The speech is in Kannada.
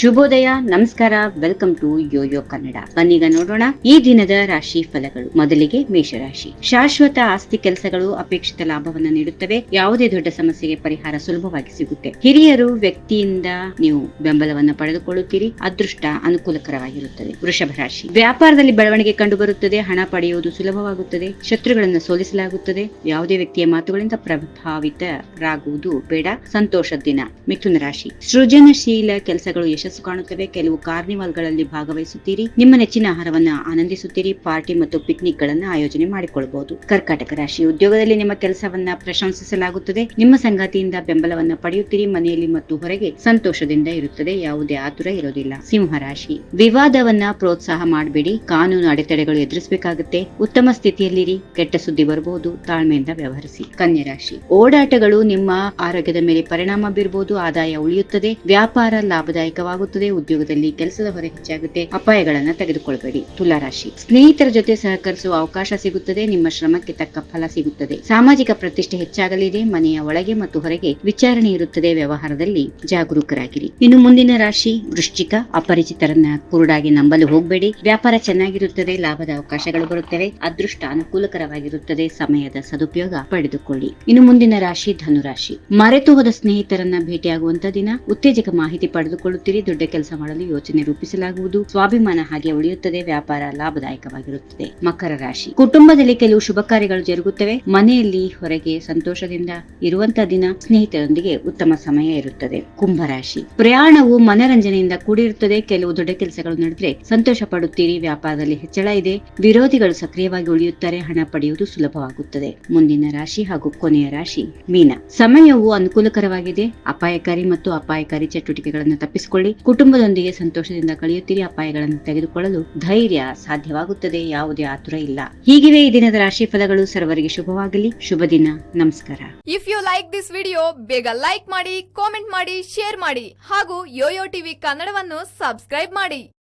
ಶುಭೋದಯ, ನಮಸ್ಕಾರ, ವೆಲ್ಕಮ್ ಟು ಯೋಯೋ ಕನ್ನಡ. ಬನ್ನೀಗ ನೋಡೋಣ ಈ ದಿನದ ರಾಶಿ ಫಲಗಳು. ಮೊದಲಿಗೆ ಮೇಷರಾಶಿ. ಶಾಶ್ವತ ಆಸ್ತಿ ಕೆಲಸಗಳು ಅಪೇಕ್ಷಿತ ಲಾಭವನ್ನು ನೀಡುತ್ತವೆ. ಯಾವುದೇ ದೊಡ್ಡ ಸಮಸ್ಯೆಗೆ ಪರಿಹಾರ ಸುಲಭವಾಗಿ ಸಿಗುತ್ತೆ. ಹಿರಿಯರು ವ್ಯಕ್ತಿಯಿಂದ ನೀವು ಬೆಂಬಲವನ್ನು ಪಡೆದುಕೊಳ್ಳುತ್ತೀರಿ. ಅದೃಷ್ಟ ಅನುಕೂಲಕರವಾಗಿರುತ್ತದೆ. ವೃಷಭ ರಾಶಿ. ವ್ಯಾಪಾರದಲ್ಲಿ ಬೆಳವಣಿಗೆ ಕಂಡುಬರುತ್ತದೆ. ಹಣ ಪಡೆಯುವುದು ಸುಲಭವಾಗುತ್ತದೆ. ಶತ್ರುಗಳನ್ನು ಸೋಲಿಸಲಾಗುತ್ತದೆ. ಯಾವುದೇ ವ್ಯಕ್ತಿಯ ಮಾತುಗಳಿಂದ ಪ್ರಭಾವಿತರಾಗುವುದು ಬೇಡ. ಸಂತೋಷದ ದಿನ. ಮಿಥುನ ರಾಶಿ. ಸೃಜನಶೀಲ ಕೆಲಸಗಳು ಯಶಸ್ಸು ಕಾಣುತ್ತವೆ ಕೆಲವು ಕಾರ್ನಿವಾಲ್ಗಳಲ್ಲಿ ಭಾಗವಹಿಸುತ್ತೀರಿ. ನಿಮ್ಮ ನೆಚ್ಚಿನ ಆಹಾರವನ್ನ ಆನಂದಿಸುತ್ತೀರಿ. ಪಾರ್ಟಿ ಮತ್ತು ಪಿಕ್ನಿಕ್ ಗಳನ್ನ ಆಯೋಜನೆ ಮಾಡಿಕೊಳ್ಳಬಹುದು. ಕರ್ಕಾಟಕ ರಾಶಿ ಉದ್ಯೋಗದಲ್ಲಿ ನಿಮ್ಮ ಕೆಲಸವನ್ನ ಪ್ರಶಂಸಿಸಲಾಗುತ್ತದೆ. ನಿಮ್ಮ ಸಂಗಾತಿಯಿಂದ ಬೆಂಬಲವನ್ನ ಪಡೆಯುತ್ತೀರಿ. ಮನೆಯಲ್ಲಿ ಮತ್ತು ಹೊರಗೆ ಸಂತೋಷದಿಂದ ಇರುತ್ತದೆ. ಯಾವುದೇ ಆತುರ ಇರೋದಿಲ್ಲ. ಸಿಂಹ ರಾಶಿ. ವಿವಾದವನ್ನ ಪ್ರೋತ್ಸಾಹ ಮಾಡಬೇಡಿ. ಕಾನೂನು ಅಡೆತಡೆಗಳು ಎದುರಿಸಬೇಕಾಗುತ್ತೆ. ಉತ್ತಮ ಸ್ಥಿತಿಯಲ್ಲಿರಿ. ಕೆಟ್ಟ ಸುದ್ದಿ ಬರಬಹುದು. ತಾಳ್ಮೆಯಿಂದ ವ್ಯವಹರಿಸಿ. ಕನ್ಯಾ ರಾಶಿ. ಓಡಾಟಗಳು ನಿಮ್ಮ ಆರೋಗ್ಯದ ಮೇಲೆ ಪರಿಣಾಮ ಬೀರಬಹುದು ಆದಾಯ ಉಳಿಯುತ್ತದೆ. ವ್ಯಾಪಾರ ಲಾಭದಾಯಕವಾಗುತ್ತದೆ. ಉದ್ಯೋಗದಲ್ಲಿ ಕೆಲಸದ ಹೊರೆ ಹೆಚ್ಚಾಗುತ್ತೆ, ಅಪಾಯಗಳನ್ನ ತೆಗೆದುಕೊಳ್ಬೇಡಿ. ತುಲಾರಾಶಿ. ಸ್ನೇಹಿತರ ಜೊತೆ ಸಹಕರಿಸುವ ಅವಕಾಶ ಸಿಗುತ್ತದೆ, ನಿಮ್ಮ ಶ್ರಮಕ್ಕೆ ತಕ್ಕ ಫಲ ಸಿಗುತ್ತದೆ. ಸಾಮಾಜಿಕ ಪ್ರತಿಷ್ಠೆ ಹೆಚ್ಚಾಗಲಿದೆ, ಮನೆಯ ಒಳಗೆ ಮತ್ತು ಹೊರಗೆ ವಿಚಾರಣೆ ಇರುತ್ತದೆ, ವ್ಯವಹಾರದಲ್ಲಿ ಜಾಗರೂಕರಾಗಿರಿ. ಇನ್ನು ಮುಂದಿನ ರಾಶಿ, ವೃಶ್ಚಿಕ, ಅಪರಿಚಿತರನ್ನ ಕುರುಡಾಗಿ ನಂಬಲು ಹೋಗಬೇಡಿ. ವ್ಯಾಪಾರ ಚೆನ್ನಾಗಿರುತ್ತದೆ, ಲಾಭದ ಅವಕಾಶಗಳು ಬರುತ್ತವೆ, ಅದೃಷ್ಟ ಅನುಕೂಲಕರವಾಗಿರುತ್ತದೆ, ಸಮಯದ ಸದುಪಯೋಗ ಪಡೆದುಕೊಳ್ಳಿ. ಇನ್ನು ಮುಂದಿನ ರಾಶಿ, ಧನುರಾಶಿ. ಮರೆತು ಹೋದ ಸ್ನೇಹಿತರನ್ನ ಭೇಟಿಯಾಗುವಂತ ದಿನ, ಉತ್ತೇಜಕ ಮಾಹಿತಿ ಪಡೆದುಕೊಳ್ಳುತ್ತೀರಿ ದೊಡ್ಡ ಕೆಲಸ ಮಾಡಲು ಯೋಚನೆ ರೂಪಿಸಲಾಗುವುದು. ಸ್ವಾಭಿಮಾನ ಹಾಗೆ ಉಳಿಯುತ್ತದೆ, ವ್ಯಾಪಾರ ಲಾಭದಾಯಕವಾಗಿರುತ್ತದೆ. ಮಕರ ರಾಶಿ. ಕುಟುಂಬದಲ್ಲಿ ಕೆಲವು ಶುಭ ಕಾರ್ಯಗಳು ಜರುಗುತ್ತವೆ. ಮನೆಯಲ್ಲಿ ಹೊರಗೆ ಸಂತೋಷದಿಂದ ಇರುವಂತಹ ದಿನ ಸ್ನೇಹಿತರೊಂದಿಗೆ ಉತ್ತಮ ಸಮಯ ಇರುತ್ತದೆ. ಕುಂಭರಾಶಿ ಪ್ರಯಾಣವು ಮನರಂಜನೆಯಿಂದ ಕೂಡಿರುತ್ತದೆ. ಕೆಲವು ದೊಡ್ಡ ಕೆಲಸಗಳು ನಡೆದರೆ ಸಂತೋಷ ಪಡುತ್ತೀರಿ. ವ್ಯಾಪಾರದಲ್ಲಿ ಹೆಚ್ಚಳ ಇದೆ. ವಿರೋಧಿಗಳು ಸಕ್ರಿಯವಾಗಿ ಉಳಿಯುತ್ತಾರೆ. ಹಣ ಪಡೆಯುವುದು ಸುಲಭವಾಗುತ್ತದೆ. ಮುಂದಿನ ರಾಶಿ ಹಾಗೂ ಕೊನೆಯ ರಾಶಿ ಮೀನ. ಸಮಯವು ಅನುಕೂಲಕರವಾಗಿದೆ. ಅಪಾಯಕಾರಿ ಮತ್ತು ಅಪಾಯಕಾರಿ ಚಟುವಟಿಕೆಗಳನ್ನು ತಪ್ಪಿಸಿಕೊಳ್ಳಿ. ಕುಟುಂಬದೊಂದಿಗೆ ಸಂತೋಷದಿಂದ ಕಳೆಯುತ್ತೀರಿ ಅಪಾಯಗಳನ್ನು ತೆಗೆದುಕೊಳ್ಳಲು ಧೈರ್ಯ ಸಾಧ್ಯವಾಗುತ್ತದೆ, ಯಾವುದೇ ಆತುರ ಇಲ್ಲ. ಹೀಗಿವೆ ಈ ದಿನದ ರಾಶಿ ಫಲಗಳು ಸರ್ವರಿಗೆ ಶುಭವಾಗಲಿ. ಶುಭ ದಿನ. ನಮಸ್ಕಾರ. If you like this video ಬೇಗ ಲೈಕ್ ಮಾಡಿ ಕಾಮೆಂಟ್ ಮಾಡಿ ಶೇರ್ ಮಾಡಿ ಹಾಗೂ ಯೋಯೋ ಟಿವಿ ಕನ್ನಡವನ್ನು ಸಬ್ಸ್ಕ್ರೈಬ್ ಮಾಡಿ.